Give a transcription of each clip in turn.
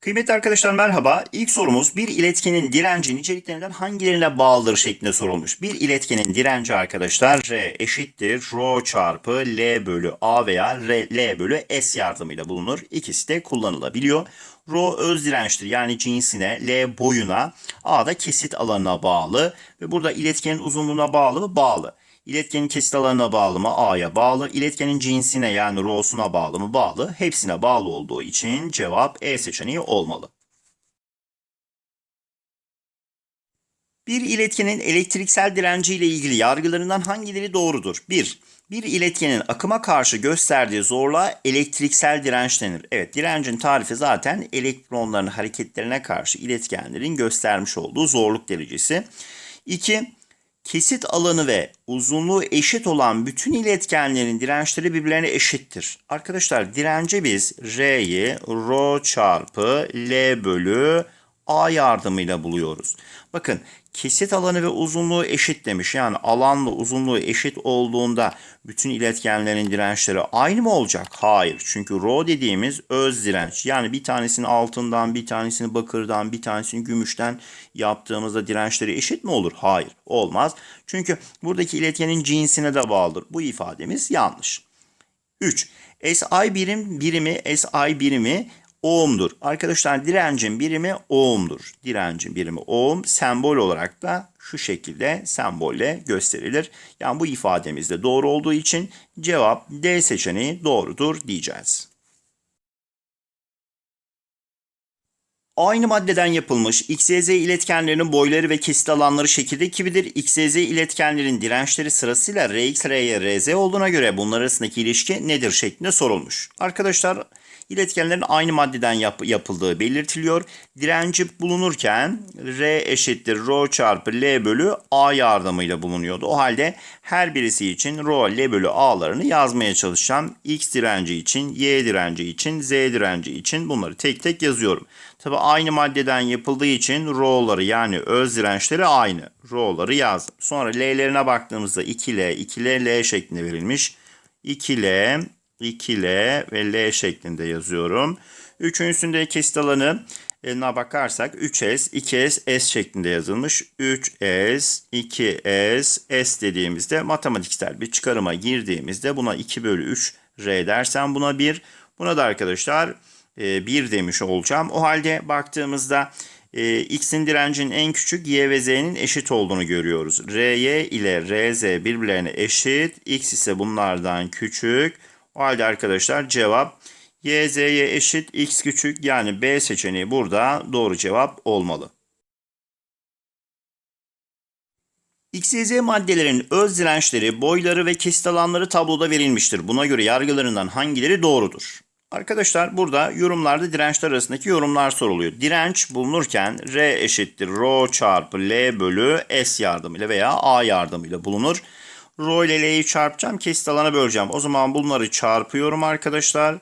Kıymetli arkadaşlar merhaba. İlk sorumuz bir iletkenin direnci niceliklerinden hangilerine bağlıdır şeklinde sorulmuş. Bir iletkenin direnci arkadaşlar R eşittir Rho çarpı L bölü A veya R, L bölü S yardımıyla bulunur. İkisi de kullanılabiliyor. Rho öz dirençtir yani cinsine, L boyuna, A da kesit alanına bağlı ve burada iletkenin uzunluğuna bağlı mı? Bağlı. İletkenin kesit alanına bağlı mı? A'ya bağlı. İletkenin cinsine yani rho'suna bağlı mı? Bağlı. Hepsine bağlı olduğu için cevap E seçeneği olmalı. Bir iletkenin elektriksel direnci ile ilgili yargılarından hangileri doğrudur? 1. Bir iletkenin akıma karşı gösterdiği zorluğa elektriksel direnç denir. Evet, direncin tarifi zaten elektronların hareketlerine karşı iletkenlerin göstermiş olduğu zorluk derecesi. 2. Kesit alanı ve uzunluğu eşit olan bütün iletkenlerin dirençleri birbirlerine eşittir. Arkadaşlar dirence biz R'yi Rho çarpı L bölü A yardımıyla buluyoruz. Bakın kesit alanı ve uzunluğu eşit demiş. Yani alanla uzunluğu eşit olduğunda bütün iletkenlerin dirençleri aynı mı olacak? Hayır. Çünkü rho dediğimiz öz direnç. Yani bir tanesini altından, bir tanesini bakırdan, bir tanesini gümüşten yaptığımızda dirençleri eşit mi olur? Hayır. Olmaz. Çünkü buradaki iletkenin cinsine de bağlıdır. Bu ifademiz yanlış. 3. SI birim birimi SI birimi ohm'dur. Arkadaşlar direncin birimi ohm'dur. Direncin birimi ohm sembol olarak da şu şekilde sembolle gösterilir. Yani bu ifademiz de doğru olduğu için cevap D seçeneği doğrudur diyeceğiz. Aynı maddeden yapılmış XYZ iletkenlerinin boyları ve kesit alanları şekilde gibidir. XYZ iletkenlerin dirençleri sırasıyla RX, RY, RZ olduğuna göre bunlar arasındaki ilişki nedir şeklinde sorulmuş. Arkadaşlar iletkenlerin aynı maddeden yap- yapıldığı belirtiliyor. Direnci bulunurken R eşittir Rho çarpı L bölü A yardımıyla bulunuyordu. O halde her birisi için Rho L bölü A'larını yazmaya çalışacağım. X direnci için, Y direnci için, Z direnci için bunları tek tek yazıyorum. Tabi aynı maddeden yapıldığı için Rho'ları yani öz dirençleri aynı. Rho'ları yazdım. Sonra L'lerine baktığımızda 2L, 2L, L şeklinde verilmiş. 2L, 2L ve L şeklinde yazıyorum. Üçüncüsünde kesit alanı eline bakarsak 3S, 2S, S şeklinde yazılmış. 3S, 2S, S dediğimizde matematiksel bir çıkarıma girdiğimizde buna 2 bölü 3 R dersen buna 1. Buna da arkadaşlar 1 demiş olacağım. O halde baktığımızda e, X'in direncinin en küçük Y ve Z'nin eşit olduğunu görüyoruz. RY ile RZ birbirlerine eşit. X ise bunlardan küçük. O halde arkadaşlar cevap Y, Z'ye eşit, X küçük yani B seçeneği burada doğru cevap olmalı. X, Y, Z maddelerin öz dirençleri, boyları ve kesit alanları tabloda verilmiştir. Buna göre yargılarından hangileri doğrudur? Arkadaşlar burada yorumlarda dirençler arasındaki yorumlar soruluyor. Direnç bulunurken R eşittir Rho çarpı L bölü S yardımıyla veya A yardımıyla bulunur. L'yi çarpacağım. Kesit alana böleceğim. O zaman bunları çarpıyorum arkadaşlar.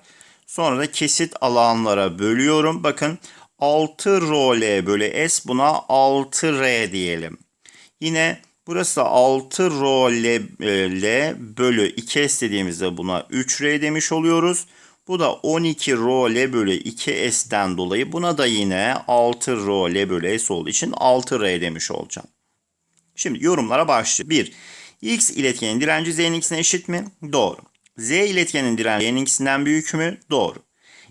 Sonra da kesit alanlara bölüyorum. Bakın 6 Rho L bölü S buna 6 R diyelim. Yine burası da 6 Rho L, L bölü 2S dediğimizde buna 3 R demiş oluyoruz. Bu da 12 rho L bölü 2S'den dolayı buna da yine 6 rho L bölü S olduğu için 6 R demiş olacağım. Şimdi yorumlara başlayalım. 1. X iletkenin direnci Z'nin X'ine eşit mi? Doğru. Z iletkenin direnci Y'nin X'inden büyük mü? Doğru.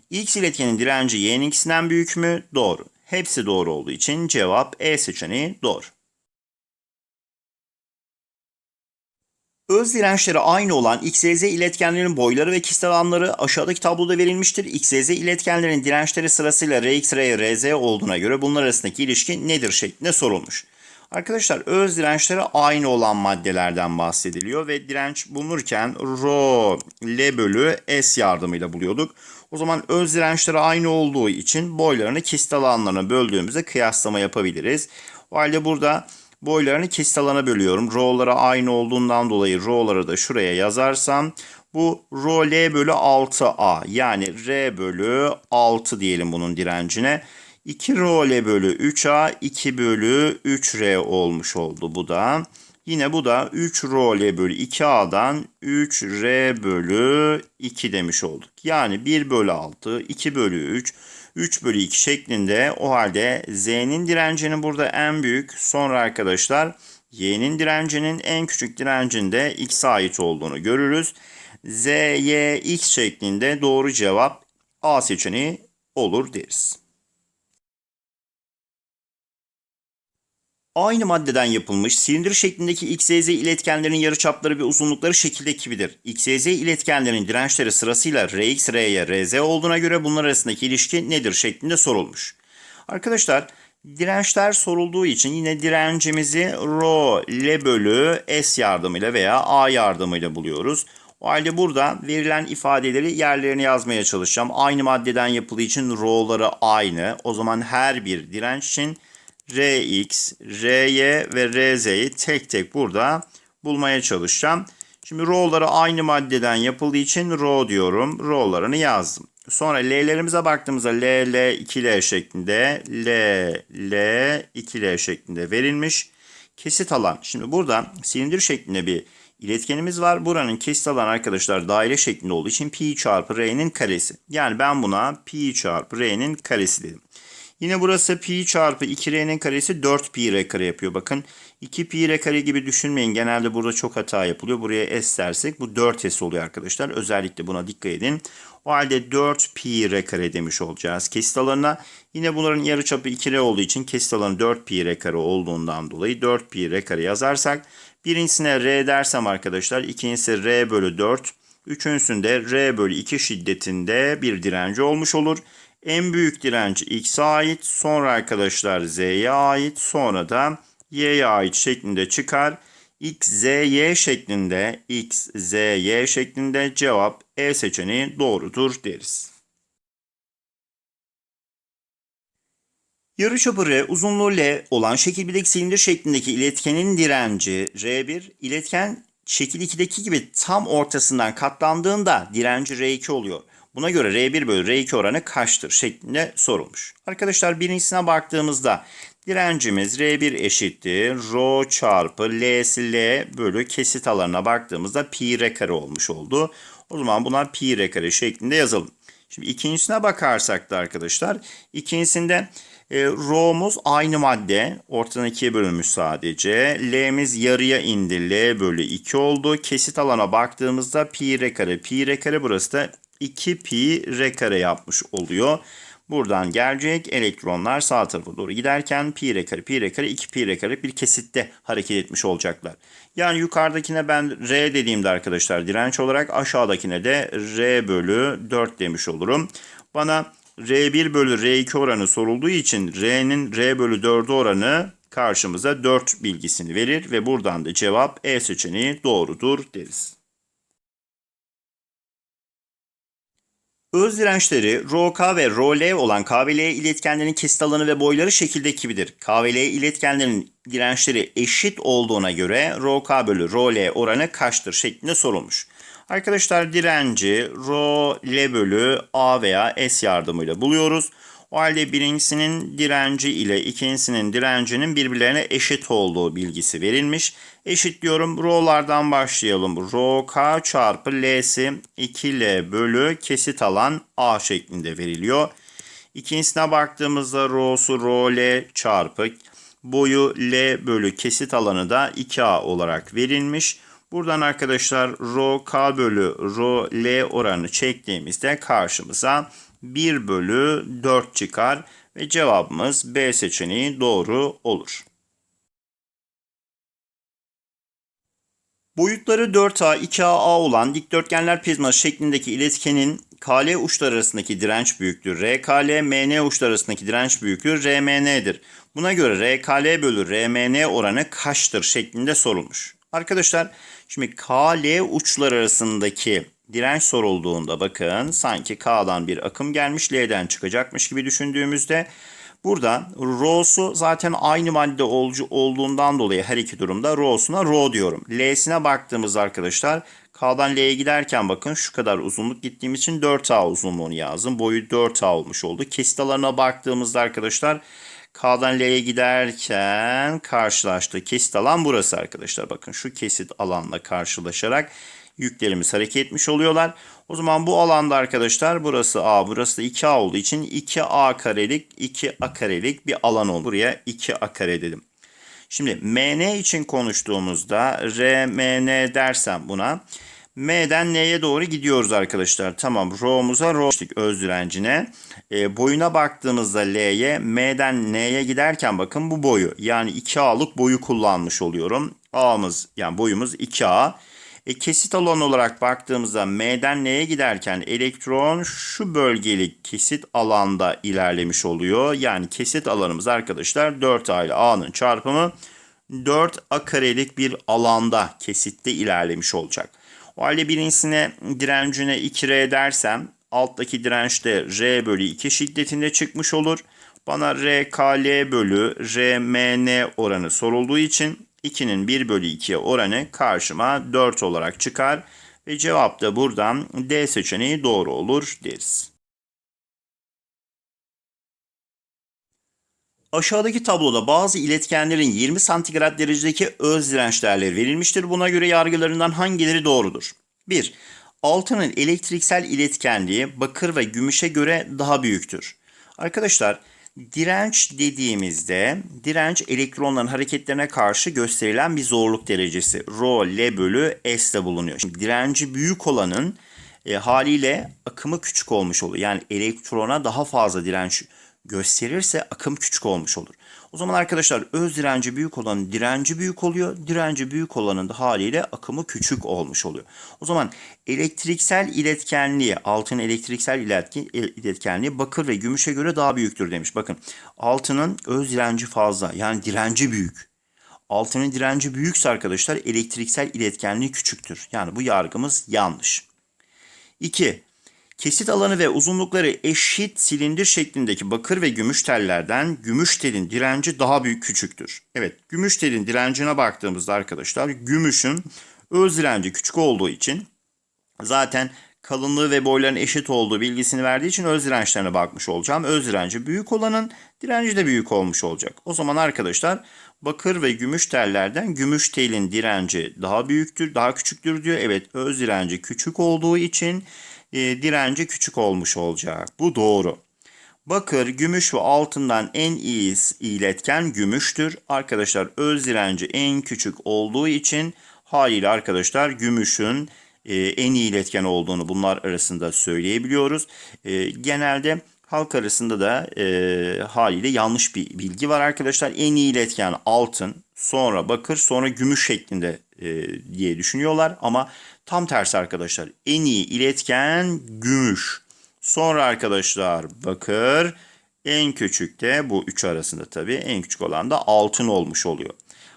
X iletkenin direnci Y'nin X'inden büyük mü? Doğru. Hepsi doğru olduğu için cevap E seçeneği doğru. Öz dirençleri aynı olan XYZ iletkenlerin boyları ve kesit alanları aşağıdaki tabloda verilmiştir. XYZ iletkenlerin dirençleri sırasıyla RX, R, RZ olduğuna göre bunlar arasındaki ilişki nedir şeklinde sorulmuş. Arkadaşlar öz dirençleri aynı olan maddelerden bahsediliyor ve direnç bulunurken Rho L bölü S yardımıyla buluyorduk. O zaman öz dirençleri aynı olduğu için boylarını kesit alanlarına böldüğümüzde kıyaslama yapabiliriz. O halde burada boylarını kesit alana bölüyorum. Rho'lara aynı olduğundan dolayı rho'ları da şuraya yazarsam bu rho L bölü 6A yani R bölü 6 diyelim bunun direncine. 2 rho L bölü 3A 2 bölü 3R olmuş oldu bu da. Yine bu da 3 rho L bölü 2A'dan 3R bölü 2 demiş olduk. Yani 1 bölü 6, 2 bölü 3, 3 bölü 2 şeklinde. O halde Z'nin direncinin burada en büyük. Sonra arkadaşlar Y'nin direncinin en küçük direncinde X'e ait olduğunu görürüz. Z, Y, X şeklinde doğru cevap A seçeneği olur deriz. Aynı maddeden yapılmış silindir şeklindeki XYZ iletkenlerin yarıçapları ve uzunlukları şekildeki gibidir. XYZ iletkenlerin dirençleri sırasıyla Rx, Ry, Rz olduğuna göre bunlar arasındaki ilişki nedir şeklinde sorulmuş. Arkadaşlar dirençler sorulduğu için yine direncimizi Rho L bölü S yardımıyla veya A yardımıyla buluyoruz. O halde burada verilen ifadeleri yerlerine yazmaya çalışacağım. Aynı maddeden yapıldığı için Rho'ları aynı. O zaman her bir direnç için Rx, Ry ve Rz'yi tek tek burada bulmaya çalışacağım. Şimdi rho'ları aynı maddeden yapıldığı için rho diyorum. Rho'larını yazdım. Sonra L'lerimize baktığımızda L, L, 2L şeklinde, L, L, 2L şeklinde verilmiş. Kesit alan. Şimdi burada silindir şeklinde bir iletkenimiz var. Buranın kesit alan arkadaşlar daire şeklinde olduğu için pi çarpı R'nin karesi. Yani ben buna pi çarpı R'nin karesi dedim. Yine burası pi çarpı 2r'nin karesi 4 pi r kare yapıyor. Bakın 2 pi r kare gibi düşünmeyin. Genelde burada çok hata yapılıyor. Buraya s dersek bu 4s oluyor arkadaşlar. Özellikle buna dikkat edin. O halde 4 pi r kare demiş olacağız. Kesit alanına yine bunların yarıçapı 2r olduğu için kesit alanı 4 pi r kare olduğundan dolayı 4 pi r kare yazarsak birincisine r dersem arkadaşlar ikincisi r bölü 4 Üçüncüsünde R bölü 2 şiddetinde bir direnci olmuş olur. En büyük direnç X'e ait, sonra arkadaşlar Z'ye ait, sonra da Y'ye ait şeklinde çıkar. X, Z, Y şeklinde, X, Z, Y şeklinde cevap E seçeneği doğrudur deriz. Yarıçapı R, uzunluğu L olan şekil 1'deki silindir şeklindeki iletkenin direnci R1, iletken şekil 2'deki gibi tam ortasından katlandığında direnci R2 oluyor. Buna göre R1 bölü R2 oranı kaçtır şeklinde sorulmuş. Arkadaşlar birincisine baktığımızda direncimiz R1 eşittir. Rho çarpı L'si L bölü kesit alanına baktığımızda pi R kare olmuş oldu. O zaman bunlar pi R kare şeklinde yazalım. Şimdi ikincisine bakarsak da arkadaşlar ikincisinde e, Rho'muz aynı madde. Ortadan ikiye bölünmüş sadece. L'miz yarıya indi. L bölü 2 oldu. Kesit alana baktığımızda pi r kare. Pi r kare burası da 2 pi r kare yapmış oluyor. Buradan gelecek elektronlar sağ tarafa doğru giderken pi r kare pi r kare 2 pi r kare bir kesitte hareket etmiş olacaklar. Yani yukarıdakine ben r dediğimde arkadaşlar direnç olarak aşağıdakine de r bölü 4 demiş olurum. Bana R1 bölü R2 oranı sorulduğu için R'nin R bölü 4 oranı karşımıza 4 bilgisini verir ve buradan da cevap E seçeneği doğrudur deriz. Öz dirençleri ρK ve ρL olan K ve L iletkenlerin kesit alanı ve boyları şekildeki gibidir. K ve L iletkenlerin dirençleri eşit olduğuna göre ρK bölü ρL oranı kaçtır şeklinde sorulmuş. Arkadaşlar direnci rho L bölü A veya S yardımıyla buluyoruz. O halde birincisinin direnci ile ikincisinin direncinin birbirlerine eşit olduğu bilgisi verilmiş. Eşit diyorum. Rho'lardan başlayalım. Rho K çarpı L'si 2L bölü kesit alan A şeklinde veriliyor. İkincisine baktığımızda rho'su rho L çarpı boyu L bölü kesit alanı da 2A olarak verilmiş. Buradan arkadaşlar rho k bölü rho l oranı çektiğimizde karşımıza 1 bölü 4 çıkar ve cevabımız B seçeneği doğru olur. Boyutları 4A, 2AA olan dikdörtgenler prizması şeklindeki iletkenin KL uçları arasındaki direnç büyüklüğü RKL, MN uçları arasındaki direnç büyüklüğü RMN'dir. Buna göre RKL bölü RMN oranı kaçtır şeklinde sorulmuş. Arkadaşlar Şimdi K-L uçlar arasındaki direnç sorulduğunda bakın sanki K'dan bir akım gelmiş L'den çıkacakmış gibi düşündüğümüzde burada Rho'su zaten aynı madde olduğundan dolayı her iki durumda Rho'suna Rho diyorum. L'sine baktığımız arkadaşlar K'dan L'ye giderken bakın şu kadar uzunluk gittiğim için 4A uzunluğunu yazdım. Boyu 4A olmuş oldu. Kesit alanına baktığımızda arkadaşlar K'dan L'ye giderken karşılaştığı kesit alan burası arkadaşlar. Bakın şu kesit alanla karşılaşarak yüklerimiz hareket etmiş oluyorlar. O zaman bu alanda arkadaşlar burası A, burası da 2A olduğu için 2A karelik, 2A karelik bir alan olur. Buraya 2A kare dedim. Şimdi MN için konuştuğumuzda RMN dersem buna M'den N'ye doğru gidiyoruz arkadaşlar. Tamam R'muza R'o öz direncine. E, boyuna baktığımızda L'ye M'den N'ye giderken bakın bu boyu yani 2A'lık boyu kullanmış oluyorum. A'mız yani boyumuz 2A. E, kesit alan olarak baktığımızda M'den N'ye giderken elektron şu bölgelik kesit alanda ilerlemiş oluyor. Yani kesit alanımız arkadaşlar 4A ile A'nın çarpımı 4A karelik bir alanda kesitte ilerlemiş olacak. O halde birincisine direncine 2R dersem alttaki dirençte R bölü 2 şiddetinde çıkmış olur. Bana RKL bölü RMN oranı sorulduğu için 2'nin 1 bölü 2'ye oranı karşıma 4 olarak çıkar. Ve cevap da buradan D seçeneği doğru olur deriz. Aşağıdaki tabloda bazı iletkenlerin 20 santigrat derecedeki öz direnç değerleri verilmiştir. Buna göre yargılarından hangileri doğrudur? 1. Altının elektriksel iletkenliği bakır ve gümüşe göre daha büyüktür. Arkadaşlar direnç dediğimizde direnç elektronların hareketlerine karşı gösterilen bir zorluk derecesi. Rho L bölü S de bulunuyor. Şimdi direnci büyük olanın e, haliyle akımı küçük olmuş oluyor. Yani elektrona daha fazla direnç gösterirse akım küçük olmuş olur. O zaman arkadaşlar öz direnci büyük olanın direnci büyük oluyor. Direnci büyük olanın da haliyle akımı küçük olmuş oluyor. O zaman elektriksel iletkenliği, altın elektriksel iletken, iletkenliği bakır ve gümüşe göre daha büyüktür demiş. Bakın altının öz direnci fazla yani direnci büyük. Altının direnci büyükse arkadaşlar elektriksel iletkenliği küçüktür. Yani bu yargımız yanlış. 2. Kesit alanı ve uzunlukları eşit silindir şeklindeki bakır ve gümüş tellerden gümüş telin direnci daha büyük küçüktür. Evet gümüş telin direncine baktığımızda arkadaşlar gümüşün öz direnci küçük olduğu için zaten kalınlığı ve boylarının eşit olduğu bilgisini verdiği için öz dirençlerine bakmış olacağım. Öz direnci büyük olanın direnci de büyük olmuş olacak. O zaman arkadaşlar bakır ve gümüş tellerden gümüş telin direnci daha büyüktür, daha küçüktür diyor. Evet öz direnci küçük olduğu için e, direnci küçük olmuş olacak. Bu doğru. Bakır, gümüş ve altından en iyi iletken gümüştür. Arkadaşlar öz direnci en küçük olduğu için haliyle arkadaşlar gümüşün e, en iyi iletken olduğunu bunlar arasında söyleyebiliyoruz. E, genelde halk arasında da e, haliyle yanlış bir bilgi var arkadaşlar. En iyi iletken altın, sonra bakır, sonra gümüş şeklinde e, diye düşünüyorlar. Ama tam tersi arkadaşlar. En iyi iletken gümüş. Sonra arkadaşlar bakır. En küçük de bu üç arasında tabii en küçük olan da altın olmuş oluyor.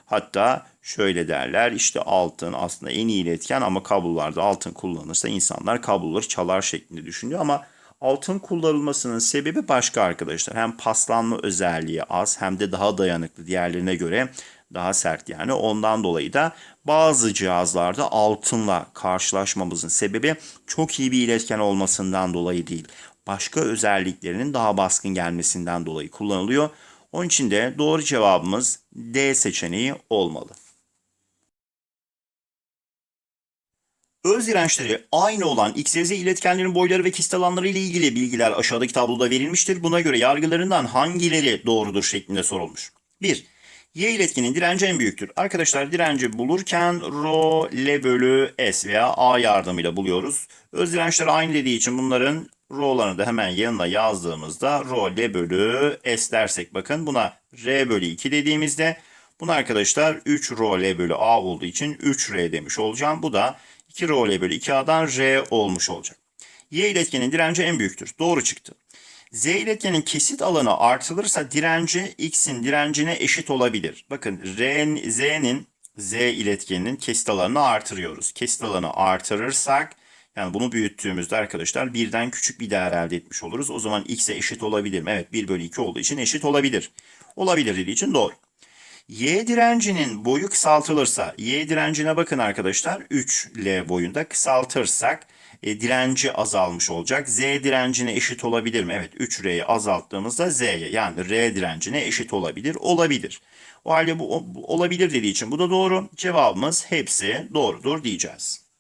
Hatta şöyle derler işte altın aslında en iyi iletken ama kablolarda altın kullanılırsa insanlar kabloları çalar şeklinde düşünüyor ama altın kullanılmasının sebebi başka arkadaşlar. Hem paslanma özelliği az hem de daha dayanıklı diğerlerine göre daha sert yani. Ondan dolayı da bazı cihazlarda altınla karşılaşmamızın sebebi çok iyi bir iletken olmasından dolayı değil. Başka özelliklerinin daha baskın gelmesinden dolayı kullanılıyor. Onun için de doğru cevabımız D seçeneği olmalı. Öz dirençleri aynı olan XYZ iletkenlerin boyları ve kesit alanları ile ilgili bilgiler aşağıdaki tabloda verilmiştir. Buna göre yargılarından hangileri doğrudur şeklinde sorulmuş. 1. Y iletkenin direnci en büyüktür. Arkadaşlar direnci bulurken Rho L bölü S veya A yardımıyla buluyoruz. Öz dirençler aynı dediği için bunların Rho'larını da hemen yanına yazdığımızda Rho L bölü S dersek bakın buna R bölü 2 dediğimizde bunu arkadaşlar 3 Rho L bölü A olduğu için 3R demiş olacağım. Bu da 2 Rho L bölü 2A'dan R olmuş olacak. Y iletkenin direnci en büyüktür. Doğru çıktı. Z iletkenin kesit alanı artılırsa direnci X'in direncine eşit olabilir. Bakın Z'nin Z iletkeninin kesit alanını artırıyoruz. Kesit alanı artırırsak yani bunu büyüttüğümüzde arkadaşlar birden küçük bir değer elde etmiş oluruz. O zaman X'e eşit olabilir mi? Evet 1 bölü 2 olduğu için eşit olabilir. Olabilir dediği için doğru. Y direncinin boyu kısaltılırsa, Y direncine bakın arkadaşlar 3L boyunda kısaltırsak e, direnci azalmış olacak. Z direncine eşit olabilir mi? Evet 3R'yi azalttığımızda Z'ye yani R direncine eşit olabilir. Olabilir. O halde bu, bu olabilir dediği için bu da doğru. Cevabımız hepsi doğrudur diyeceğiz.